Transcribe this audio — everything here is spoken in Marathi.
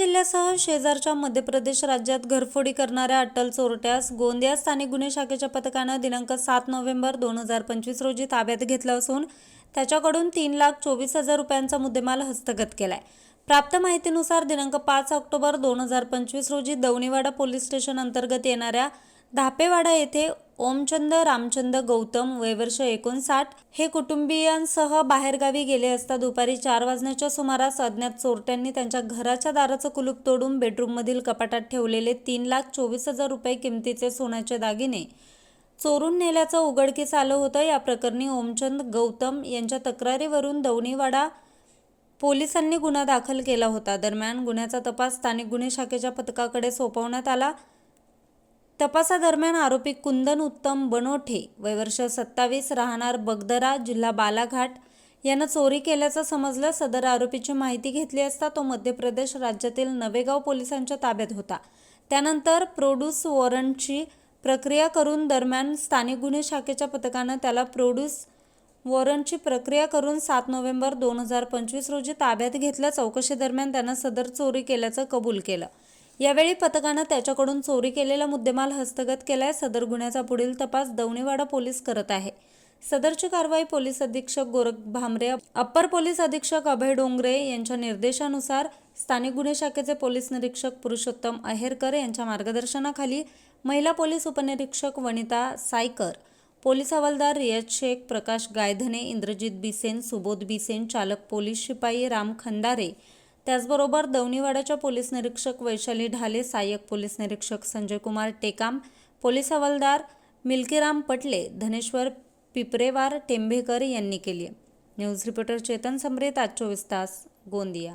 जिल्ह्यासह शेजारच्या मध्य प्रदेश राज्यात घरफोडी करणाऱ्या अटल चोरट्यास गोंदिया स्थानिक गुन्हे शाखेच्या पथकानं दिनांक सात नोव्हेंबर दोन हजार पंचवीस रोजी ताब्यात घेतलं असून त्याच्याकडून तीन लाख चोवीस हजार रुपयांचा मुद्देमाल हस्तगत केलाय. प्राप्त माहितीनुसार दिनांक पाच ऑक्टोबर दोन हजार पंचवीस रोजी दौनीवाडा पोलीस स्टेशन अंतर्गत येणाऱ्या धापेवाडा येथे ओमचंद रामचंद गौतम वयवर्ष एकोणसाठ हे कुटुंबियांसह बाहेरगावी गेले असता दुपारी चार वाजण्याच्या सुमारास अज्ञात चोरट्यांनी त्यांच्या घराच्या दाराचं कुलूप तोडून बेडरूममधील कपाटात ठेवलेले तीन लाख चोवीस हजार रुपये किमतीचे सोन्याचे दागिने चोरून नेल्याचं उघडकीस आलं होतं. या प्रकरणी ओमचंद गौतम यांच्या तक्रारीवरून दौनीवाडा पोलिसांनी गुन्हा दाखल केला होता. दरम्यान गुन्ह्याचा तपास स्थानिक गुन्हे शाखेच्या पथकाकडे सोपवण्यात आला. तपासादरम्यान आरोपी कुंदन उत्तम बनोठे वयवर्ष सत्तावीस राहणार बगदरा जिल्हा बालाघाट. यानं चोरी केल्याचं समजलं. सदर आरोपीची माहिती घेतली असता तो मध्य प्रदेश राज्यातील नवेगाव पोलिसांच्या ताब्यात होता. त्यानंतर प्रोड्यूस वॉरंटची प्रक्रिया करून दरम्यान स्थानिक गुन्हे शाखेच्या पथकानं त्याला प्रोड्यूस वॉरंटची प्रक्रिया करून सात नोव्हेंबर दोन हजार पंचवीस रोजी ताब्यात घेतलं. चौकशीदरम्यान त्यानं सदर चोरी केल्याचं कबूल केलं. यावेळी पथकानं त्याच्याकडून चोरी केलेला मुद्देमाल हस्तगत केलाय. सदर गुन्ह्याचा पुढील तपास दौनीवाडा पोलीस करत आहे. सदरची कारवाई पोलीस अधीक्षक गोरख भामरे अप्पर पोलीस अधीक्षक अभय डोंगरे यांच्या निर्देशानुसार स्थानिक गुन्हे शाखेचे पोलीस निरीक्षक पुरुषोत्तम अहेरकर यांच्या मार्गदर्शनाखाली महिला पोलीस उपनिरीक्षक वनिता सायकर पोलीस हवालदार रियाज शेख प्रकाश गायधने इंद्रजित बिसेन सुबोध बिसेन चालक पोलीस शिपाई राम खंदारे त्याचबरोबर दौनीवाड्याच्या पोलीस निरीक्षक वैशाली ढाले सहाय्यक पोलीस निरीक्षक संजय कुमार टेकाम पोलीस हवालदार मिल्कीराम पटले धनेश्वर पिपरेवार टेंभेकर यांनी केली न्यूज रिपोर्टर चेतन समरेत आज चोवीस तास गोंदिया.